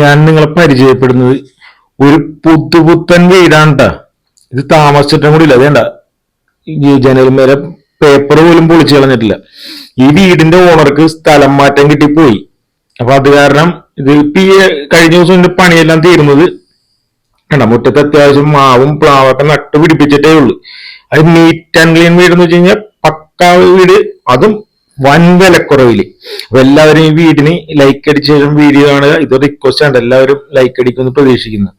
ഞാൻ നിങ്ങളെ പരിചയപ്പെടുന്നത് ഒരു പുത്തുപുത്തൻ വീടാണ് കേട്ടോ ഇത് താമസിച്ചിട്ടും കൂടി ഇല്ല. അതേണ്ട. ഈ ജനൽമേലെ പേപ്പർ പോലും പൊളിച്ചു കളഞ്ഞിട്ടില്ല. ഈ വീടിന്റെ ഓണർക്ക് സ്ഥലം മാറ്റം കിട്ടിപ്പോയി. അപ്പൊ അത് കാരണം ഇത് ഇപ്പൊ കഴിഞ്ഞ ദിവസം ഇതിന്റെ പണിയെല്ലാം തീരുന്നത് കണ്ട? മുറ്റത്ത് അത്യാവശ്യം മാവും പ്ലാവൊക്കെ നട്ടു പിടിപ്പിച്ചിട്ടേ ഉള്ളൂ. അത് നീറ്റ് ആൻഡ് ക്ലീൻ വീട് എന്ന് വെച്ച് കഴിഞ്ഞാൽ പക്കാ വീട്. അതും വൻ വിലക്കുറവിൽ അപ്പൊ എല്ലാവരും ഈ വീടിന് ലൈക്ക് അടിച്ച ശേഷം വീഡിയോ ആണ് ഇത് റിക്വസ്റ്റ് ആണ് എല്ലാവരും ലൈക്ക് അടിക്കുമെന്ന് പ്രതീക്ഷിക്കുന്നു.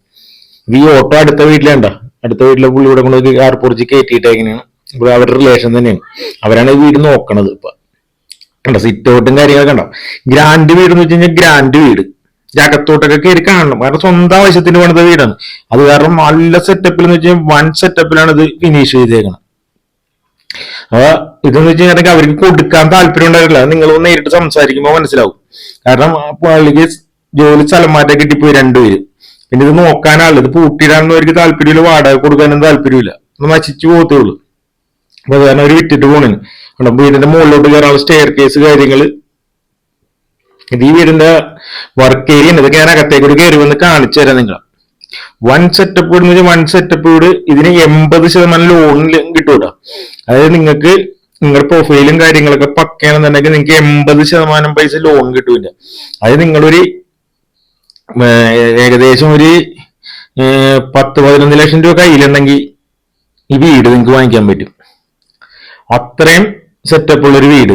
ഈ ഓട്ടോ അടുത്ത വീട്ടിലേണ്ട അടുത്ത വീട്ടിലെ പുള്ളി ഇവിടെ കൊണ്ട് കാർ പൊറിച്ച് കയറ്റിയിട്ടേങ്ങനെയാണ് ഇവിടെ അവരുടെ റിലേഷൻ തന്നെയാണ്. അവരാണ് ഈ വീട് നോക്കണത് ഇപ്പൊ. കണ്ടോ? സിറ്റ് ഔട്ടും കാര്യങ്ങളൊക്കെ ഉണ്ടാവും ഗ്രാൻഡ് വീട് എന്ന് വെച്ച് കഴിഞ്ഞാൽ ഗ്രാൻഡ് വീട്. ഇത് അകത്തോട്ടൊക്കെ കയറി കാണണം. കാരണം സ്വന്തം ആവശ്യത്തിന് പണിത വീടാണ്. അത് കാരണം നല്ല സെറ്റപ്പിൽ എന്ന് വെച്ചാൽ വൺ സെറ്റപ്പിലാണ് ഇത് ഫിനിഷ് ചെയ്തേക്കുന്നത് അപ്പൊ ഇതെന്ന് വെച്ച് കഴിഞ്ഞാൽ അവർക്ക് കൊടുക്കാൻ താല്പര്യം ഉണ്ടായിട്ടില്ല നിങ്ങൾ നേരിട്ട് സംസാരിക്കുമ്പോൾ മനസ്സിലാവും. കാരണം പള്ളിക്ക് ജോലി സ്ഥലം മാറ്റം കിട്ടിപ്പോയി രണ്ടുപേര്. പിന്നെ ഇത് നോക്കാനാളില്ല ഇത് പൂട്ടിയിടാനൊന്നും അവർക്ക് താല്പര്യമില്ല വാടക കൊടുക്കാനും താല്പര്യമില്ല. ഒന്ന് നശിച്ചു പോകത്തേ ഉള്ളൂ. അപ്പൊ അതുകാരണം അവർ വിറ്റിട്ട് പോണേന്. കണ്ടോ വീടിന്റെ മുകളിലോട്ട് കയറാനുള്ള സ്റ്റെയർ കേസ് കാര്യങ്ങൾ. ഇത് ഈ വീടിന്റെ വർക്ക് ഏരിയ ഇതൊക്കെ ഞാൻ അകത്തേക്കൂടി കയറി വന്ന് കാണിച്ചു തരാം നിങ്ങൾ വൺ സെറ്റപ്പ് വീട് വൺ സെറ്റപ്പ് വീട് ഇതിന് എൺപത് ശതമാനം ലോണിൽ കിട്ടൂല അതായത് നിങ്ങൾക്ക് നിങ്ങളുടെ പ്രൊഫൈലും കാര്യങ്ങളൊക്കെ പക്കയാണെന്നുണ്ടെങ്കിൽ നിങ്ങൾക്ക് എൺപത് ശതമാനം പൈസ ലോൺ കിട്ടൂല അതായത് നിങ്ങളൊരു ഏകദേശം ഒരു പത്ത് പതിനൊന്ന് ലക്ഷം രൂപ കയ്യിലുണ്ടെങ്കിൽ ഈ വീട് നിങ്ങൾക്ക് വാങ്ങിക്കാൻ പറ്റും. അത്രയും സെറ്റപ്പ് ഉള്ളൊരു വീട്.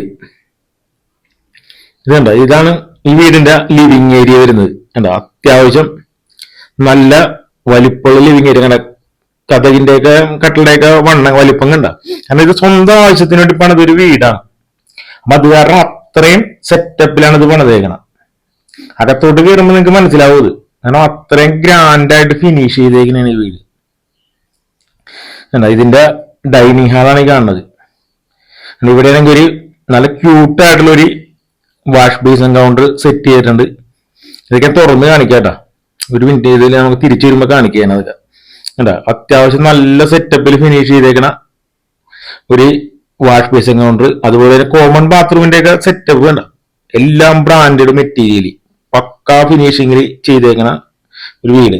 ഇതുണ്ട ഇതാണ് ഈ വീടിന്റെ ലിവിങ് ഏരിയ വരുന്നത്. കണ്ടോ? അത്യാവശ്യം നല്ല വലിപ്പമുള്ള ലിവിങ് ഏരിയ കണ്ട കഥകിന്റെ ഒക്കെ കട്ടളുടെ ഒക്കെ വണ്ണം വലിപ്പം കണ്ട കാരണം ഇത് സ്വന്തം ആവശ്യത്തിന് വേണ്ടി പണിത ഒരു വീടാണ്. അപ്പൊ അത് കാരണം അത്രയും സെറ്റപ്പിലാണ് ഇത് പണിതേക്കണം. അകത്തോട്ട് കയറുമ്പോൾ നിങ്ങൾക്ക് മനസ്സിലാവും കാരണം അത്രയും ഗ്രാൻഡ് ആയിട്ട് ഫിനിഷ് ചെയ്തേക്കണ ഈ വീട്. കണ്ടോ? ഇതിന്റെ ഡൈനിങ് ഹാളാണ് ഈ കാണുന്നത്. ഇവിടെ ആണെങ്കിൽ ഒരു നല്ല ക്യൂട്ടായിട്ടുള്ളൊരു വാഷ് ബേസിൻ കൗണ്ടർ സെറ്റ് ചെയ്തിട്ടുണ്ട്. ഇതൊക്കെ തുറന്ന് കാണിക്കാട്ടാ. ഒരു മിനിറ്റ് ഇതിൽ നമുക്ക് തിരിച്ചു വരുമ്പോ കാണിക്കുകയാണ് അതൊക്കെ കണ്ട? അത്യാവശ്യം നല്ല സെറ്റപ്പിൽ ഫിനിഷ് ചെയ്തേക്കണ ഒരു വാഷ് ബേസിൻ കൗണ്ടർ അതുപോലെ തന്നെ കോമൺ ബാത്റൂമിന്റെ ഒക്കെ സെറ്റപ്പ് കണ്ട? എല്ലാം ബ്രാൻഡഡ് മെറ്റീരിയൽ പക്കാ ഫിനിഷിങ്ങിൽ ചെയ്തേക്കണ ഒരു വീട്.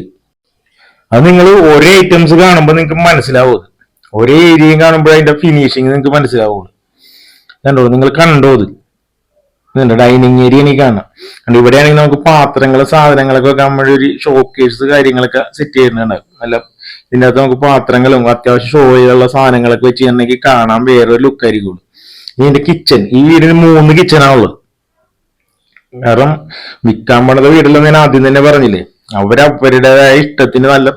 അത് നിങ്ങൾ ഒരേ ഐറ്റംസ് കാണുമ്പോൾ നിങ്ങൾക്ക് മനസ്സിലാവും ഒരേ ഏരിയയും കാണുമ്പോൾ അതിന്റെ ഫിനിഷിങ് നിങ്ങൾക്ക് മനസ്സിലാവുള്ളൂ കണ്ടോ? നിങ്ങൾ കണ്ടോ അത്? ഇതുണ്ട് ഡൈനിങ് ഏരിയ എനിക്ക് കാണാം. കണ്ട് ഇവിടെയാണെങ്കിൽ നമുക്ക് പാത്രങ്ങൾ സാധനങ്ങളൊക്കെ വെക്കാൻ വേണ്ടി ഒരു ഷോക്കേഴ്സ് കാര്യങ്ങളൊക്കെ സെറ്റ് ചെയ്യുന്നുണ്ട്. നല്ല ഇതിന്റെ അകത്ത് നമുക്ക് പാത്രങ്ങളും അത്യാവശ്യം ഷോ ചെയ്തുള്ള സാധനങ്ങളൊക്കെ വെച്ച് ചെയ്യണമെങ്കിൽ കാണാൻ വേറൊരു ലുക്ക് ആയിരിക്കുള്ളൂ ഇതിന്റെ കിച്ചൺ ഈ വീടിന് മൂന്ന് കിച്ചണാണുള്ളത് കാരണം വിൽക്കാൻ പോണത് വീട്ടിലെന്ന് ഞാൻ ആദ്യം തന്നെ പറഞ്ഞില്ലേ? അവരവരുടേതായ ഇഷ്ടത്തിന് നല്ല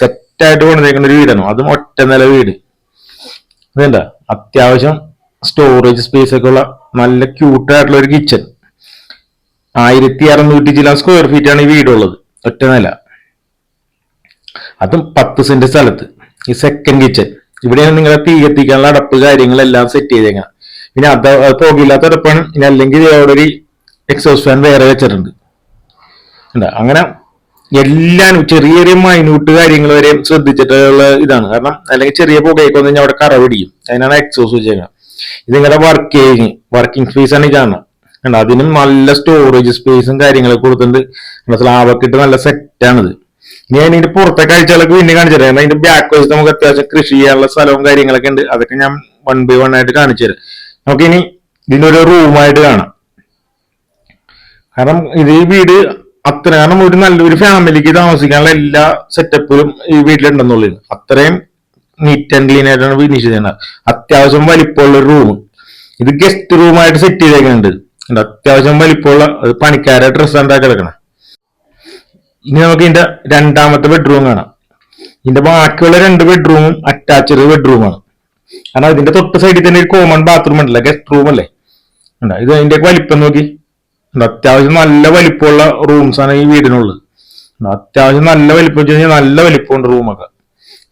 സെറ്റായിട്ട് കൊണ്ടുവന്നേക്കുന്ന ഒരു വീടാണ്. അതും ഒറ്റ നില വീട്. അതെന്താ അത്യാവശ്യം സ്റ്റോറേജ് സ്പേസ് ഒക്കെ ഉള്ള നല്ല ക്യൂട്ട് ആയിട്ടുള്ള ഒരു കിച്ചൺ ആയിരത്തി അറുന്നൂറ്റി ചില സ്ക്വയർ ഫീറ്റ് ആണ് ഈ വീടുള്ളത്. ഒറ്റ നില. അതും പത്ത് സെന്റ് സ്ഥലത്ത്. ഈ സെക്കൻഡ് കിച്ചൺ ഇവിടെയാണ് നിങ്ങളെ തീ കത്തിക്കാനുള്ള അടപ്പ് കാര്യങ്ങളെല്ലാം സെറ്റ് ചെയ്തേക്കാം പിന്നെ അത് പോകില്ലാത്ത അടപ്പാണ്. ഇനി അല്ലെങ്കിൽ അവിടെ ഒരു എക്സോസ് ഫാൻ വേറെ വെച്ചിട്ടുണ്ട്. അങ്ങനെ എല്ലാം ചെറിയ ചെറിയ മൈന്യൂട്ട് കാര്യങ്ങൾ വരെ ശ്രദ്ധിച്ചിട്ടുള്ള ഇതാണ്. കാരണം അല്ലെങ്കിൽ ചെറിയ പുകയൊക്കെ വന്നു കഴിഞ്ഞാൽ അവിടെ കറ അതിനാണ് എക്സോസ് വെച്ചേക്കുന്നത്. ഇത് നിങ്ങളുടെ വർക്കിങ് വർക്കിംഗ് സ്പേസ് ആണ് ഈ കാണുന്നത് കണ്ടോ? അതിനും നല്ല സ്റ്റോറേജ് സ്പേസും കാര്യങ്ങളൊക്കെ കൊടുത്തിട്ടുണ്ട്. സ്ലാബൊക്കെ നല്ല സെറ്റാണിത് ഇനി ഞാൻ ഇതിന്റെ പുറത്തെ കാഴ്ചകളൊക്കെ പിന്നെ കാണിച്ചു തരാം അതിന്റെ ബാക്ക് വശത്ത് നമുക്ക് അത്യാവശ്യം കൃഷി ചെയ്യാനുള്ള സ്ഥലവും കാര്യങ്ങളൊക്കെ ഉണ്ട്. അതൊക്കെ ഞാൻ വൺ ബൈ വൺ ആയിട്ട് കാണിച്ചു തരാം. നമുക്ക് ഇനി ഇതിനൊരു റൂമായിട്ട് കാണാം. കാരണം ഇത് ഈ വീട് അത്ര കാരണം ഒരു നല്ലൊരു ഫാമിലിക്ക് താമസിക്കാനുള്ള എല്ലാ സെറ്റപ്പുകളും ഈ വീട്ടിലുണ്ടെന്നുള്ളത് അത്രയും നീറ്റ് ആൻഡ് ക്ലീൻ ആയിട്ടാണ് ഫിനിഷ് ചെയ്യുന്നത് അത്യാവശ്യം വലിപ്പമുള്ള ഒരു റൂം ഇത് ഗസ്റ്റ് റൂമായിട്ട് സെറ്റ് ചെയ്തേക്കുന്നുണ്ട്. അത്യാവശ്യം വലിപ്പമുള്ള പണിക്കാരെ ഡ്രസ് ഉണ്ടാക്കി കിടക്കണം ഇനി നമുക്ക് ഇതിന്റെ രണ്ടാമത്തെ ബെഡ്റൂം കാണാം. ഇതിന്റെ ബാക്കിയുള്ള രണ്ട് ബെഡ്റൂമും അറ്റാച്ച്ഡ് ബെഡ്റൂമാണ് കാരണം ഇതിന്റെ തൊട്ട് സൈഡിൽ തന്നെ ഒരു കോമൺ ബാത്റൂം ഉണ്ടല്ലോ? ഗസ്റ്റ് റൂം അല്ലേ? ഉണ്ടോ ഇത് അതിന്റെ വലിപ്പം നോക്കി. അത്യാവശ്യം നല്ല വലിപ്പമുള്ള റൂംസ് ആണ് ഈ വീടിനുള്ളത്. അത്യാവശ്യം നല്ല വലിപ്പം വെച്ച് കഴിഞ്ഞാൽ നല്ല വലിപ്പമുണ്ട് റൂമൊക്കെ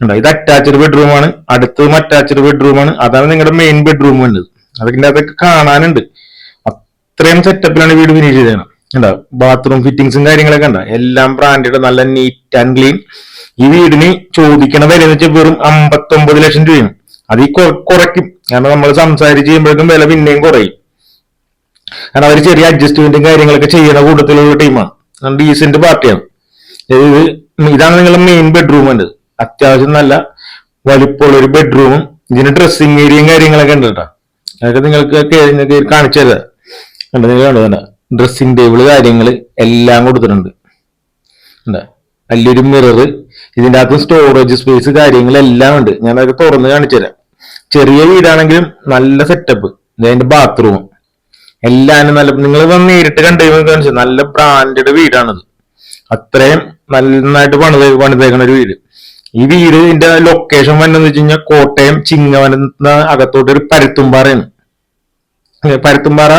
ഉണ്ട്? ഇത് അറ്റാച്ച്ഡ് ബെഡ്റൂമാണ് അടുത്തതും അറ്റാച്ച്ഡ് ബെഡ്റൂമാണ് അതാണ് നിങ്ങളുടെ മെയിൻ ബെഡ്റൂം വേണ്ടത് അതൊക്കെ അതൊക്കെ കാണാനുണ്ട്. അത്രയും സെറ്റപ്പിലാണ് വീട് ഫിനിഷ് ചെയ്തത് ഉണ്ടോ ബാത്റൂം ഫിറ്റിങ്സും കാര്യങ്ങളൊക്കെ ഉണ്ടോ എല്ലാം ബ്രാൻഡഡ് നല്ല നീറ്റ് ആൻഡ് ക്ലീൻ ഈ വീടിന് ചോദിക്കണ വില എന്ന് വെച്ചാൽ വെറും അമ്പത്തൊമ്പത് ലക്ഷം രൂപയാണ്. അത് ഈ കുറ- കുറയ്ക്കും. കാരണം നമ്മൾ സംസാരിച്ച് ചെയ്യുമ്പോഴേക്കും വില പിന്നെയും കുറയും. കാരണം അവർ ചെറിയ അഡ്ജസ്റ്റ്മെന്റും കാര്യങ്ങളൊക്കെ ചെയ്യുന്ന കൂട്ടത്തിലുള്ള ടീമാണ് ഡീസെന്റ് പാർട്ടിയാണ് ഇത് ഇതാണ് നിങ്ങളുടെ മെയിൻ ബെഡ്റൂം ഉണ്ട് അത്യാവശ്യം നല്ല വലിപ്പമുള്ള ഒരു ബെഡ്റൂമും ഇതിന് ഡ്രസ്സിങ് ഏരിയയും കാര്യങ്ങളൊക്കെ ഉണ്ട് കേട്ടോ. അതൊക്കെ നിങ്ങൾക്ക് കാണിച്ചത് കാണിച്ചു നിങ്ങൾ കണ്ടോ ഡ്രസ്സിങ് ടേബിൾ കാര്യങ്ങൾ എല്ലാം കൊടുത്തിട്ടുണ്ട്. വലിയൊരു മിറർ ഇതിന്റെ അകത്ത് സ്റ്റോറേജ് സ്പേസ് കാര്യങ്ങളെല്ലാം ഉണ്ട്. ഞാൻ അതൊക്കെ തുറന്ന് കാണിച്ചു തരാം. ചെറിയ വീടാണെങ്കിലും നല്ല സെറ്റപ്പ് അതിന്റെ ബാത്റൂം എല്ലാം നല്ല നിങ്ങൾ വന്ന് നേരിട്ട് കണ്ടു കാണിച്ചു നല്ല ബ്രാൻഡഡ് വീടാണത്. അത്രയും നന്നായിട്ട് പണിത് പണിതേക്കണ ഒരു വീട്. ഈ വീട് ഇതിന്റെ ലൊക്കേഷൻ വന്നെന്ന് വെച്ച് കഴിഞ്ഞാൽ കോട്ടയം ചിങ്ങവനത്തിന് അകത്തോട്ട് ഒരു പരുത്തുംപാറയാണ്. പരുത്തുംപാറ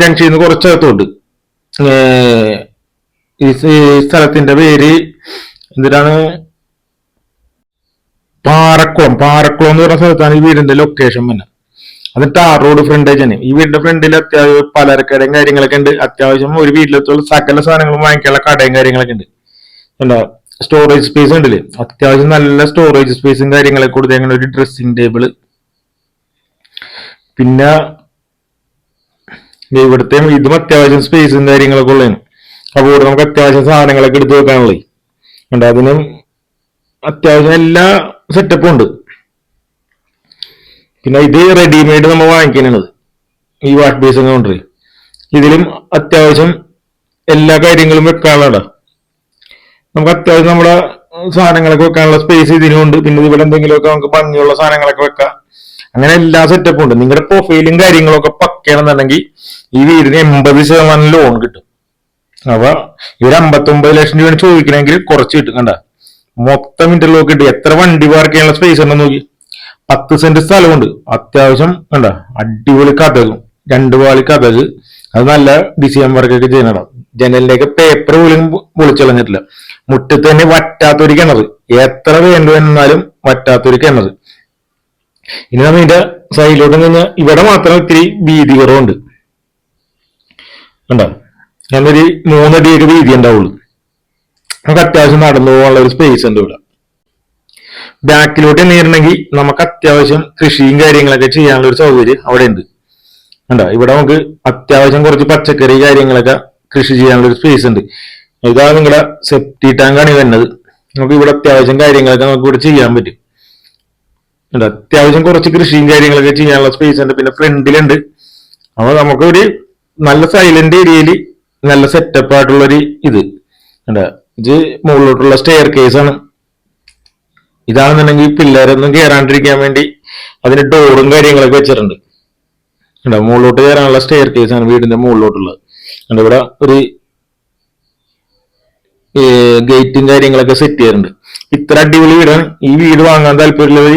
ജംഗ്ഷനിൽ നിന്ന് കുറച്ചകത്തോട്ട് ഈ സ്ഥലത്തിന്റെ പേര് എന്തിനാണ്? പാറക്കുളം. പാറക്കുളം എന്ന് പറഞ്ഞ സ്ഥലത്താണ് ഈ വീടിന്റെ ലൊക്കേഷൻ വന്നെ അത് ടാർ റോഡ് ഫ്രണ്ടേജ് ആണ്. ഈ വീടിന്റെ ഫ്രണ്ടിൽ അത്യാവശ്യം പലചരക്കടയും കാര്യങ്ങളൊക്കെ ഉണ്ട്. അത്യാവശ്യം ഒരു വീട്ടിലെത്തുള്ള സകല സാധനങ്ങളും വാങ്ങിക്കാനുള്ള കടയും കാര്യങ്ങളൊക്കെ ഉണ്ട്. എന്താ സ്റ്റോറേജ് സ്പേസ് ഉണ്ടല്ലേ? അത്യാവശ്യം നല്ല സ്റ്റോറേജ് സ്പേസും കാര്യങ്ങളൊക്കെ കൊടുത്തേക്കുന്ന ഒരു ഡ്രസ്സിംഗ് ടേബിൾ പിന്നെ ഇവിടുത്തെ ഇതും അത്യാവശ്യം സ്പേസും കാര്യങ്ങളൊക്കെ ഉള്ളതാണ്. അപ്പോൾ ഇവിടെ നമുക്ക് അത്യാവശ്യം സാധനങ്ങളൊക്കെ എടുത്തു വെക്കാനുള്ളത്. ഉണ്ട് അതിനും അത്യാവശ്യം എല്ലാ സെറ്റപ്പും ഉണ്ട്. പിന്നെ ഇത് റെഡിമെയ്ഡ് നമ്മൾ വാങ്ങിക്കാനാണത് ഈ വാട്ട് ബേസ് കൊണ്ട് ഇതിലും അത്യാവശ്യം എല്ലാ കാര്യങ്ങളും വെക്കാനുള്ളതാ നമുക്ക് അത്യാവശ്യം നമ്മുടെ സാധനങ്ങളൊക്കെ വെക്കാനുള്ള സ്പേസ് ഇതിനുണ്ട് പിന്നെ ഇവിടെ എന്തെങ്കിലുമൊക്കെ നമുക്ക് ഭംഗിയുള്ള സാധനങ്ങളൊക്കെ വെക്കാം. അങ്ങനെ എല്ലാ സെറ്റപ്പും ഉണ്ട്. നിങ്ങളുടെ പ്രൊഫൈലും കാര്യങ്ങളൊക്കെ പക്കയാണെന്നുണ്ടെങ്കിൽ ഈ വീടിന് എൺപത് ശതമാനം ലോൺ കിട്ടും. അപ്പൊ ഇവർ അമ്പത്തി ഒമ്പത് ലക്ഷം രൂപ ചോദിക്കണമെങ്കിൽ കുറച്ച് കിട്ടും കണ്ട. മൊത്തം ഇന്റർലോക്ക് കിട്ടും എത്ര വണ്ടി പാർക്ക് ചെയ്യാനുള്ള സ്പേസ് ഉണ്ടെന്ന് നോക്കി. പത്ത് സെന്റ് സ്ഥലമുണ്ട്. അത്യാവശ്യം കണ്ട അടിപൊളി കഥകും രണ്ട് പാളി കഥക് അത് നല്ല ഡിസൈൻ വർക്കൊക്കെ ചെയ്യുന്നതാണ് ജനലിലേക്ക് പേപ്പർ പോലും പൊളിച്ചളഞ്ഞിട്ടില്ല മുറ്റത്ത് തന്നെ വറ്റാത്തൊരു കിണർ എത്ര വേണ്ടു എന്നാലും വറ്റാത്തൊരു കിണർ ഇനി നമ്മ ഇതിന്റെ സൈഡിലോട്ട് നിന്ന് ഇവിടെ മാത്രം ഇത്തിരി വീതി കുറവുണ്ട്. കണ്ടോ? ഞാനൊരു മൂന്നടിയൊക്കെ വീതി ഉണ്ടാവുള്ളൂ. നമുക്ക് അത്യാവശ്യം നടന്നു പോകാനുള്ള ഒരു സ്പേസ് ഉണ്ട് ഇവിടെ. ബാക്കിലോട്ട് നേരിടണമെങ്കിൽ നമുക്ക് അത്യാവശ്യം കൃഷിയും കാര്യങ്ങളൊക്കെ ചെയ്യാനുള്ള ഒരു സൗകര്യം അവിടെ ഉണ്ട് കണ്ടോ? ഇവിടെ നമുക്ക് അത്യാവശ്യം കുറച്ച് പച്ചക്കറി കാര്യങ്ങളൊക്കെ കൃഷി ചെയ്യാനുള്ള ഒരു സ്പേസ് ഉണ്ട്. ഇതാ നിങ്ങളുടെ സെപ്റ്റി ടാങ്കാണ് ഈ വരുന്നത്. നമുക്ക് ഇവിടെ അത്യാവശ്യം കാര്യങ്ങളൊക്കെ നമുക്ക് ഇവിടെ ചെയ്യാൻ പറ്റും. അത്യാവശ്യം കുറച്ച് കൃഷിയും കാര്യങ്ങളൊക്കെ ചെയ്യാനുള്ള സ്പേസ് ഉണ്ട്. പിന്നെ ഫ്രണ്ടിലുണ്ട്. അപ്പൊ നമുക്ക് ഒരു നല്ല സൈലന്റ് ഏരിയയിൽ നല്ല സെറ്റപ്പ് ആയിട്ടുള്ളൊരു ഇത്. ഇത് മുകളിലോട്ടുള്ള സ്റ്റെയർ കേസ് ആണ്. ഇതാണെന്നുണ്ടെങ്കിൽ പിള്ളേരൊന്നും കയറാണ്ടിരിക്കാൻ വേണ്ടി അതിന് ഡോറും കാര്യങ്ങളൊക്കെ വെച്ചിട്ടുണ്ട്. ഉണ്ട് മുകളിലോട്ട് കയറാനുള്ള സ്റ്റെയർ കേസ് ആണ് വീടിന്റെ മുകളിലോട്ടുള്ളത്. ഉണ്ട് ഇവിടെ ഒരു ഗേറ്റും കാര്യങ്ങളൊക്കെ സെറ്റ് ചെയ്യാറുണ്ട്. ഇത്ര അടിപൊളി വീടാണ്. ഈ വീട് വാങ്ങാൻ താല്പര്യമുള്ളവർ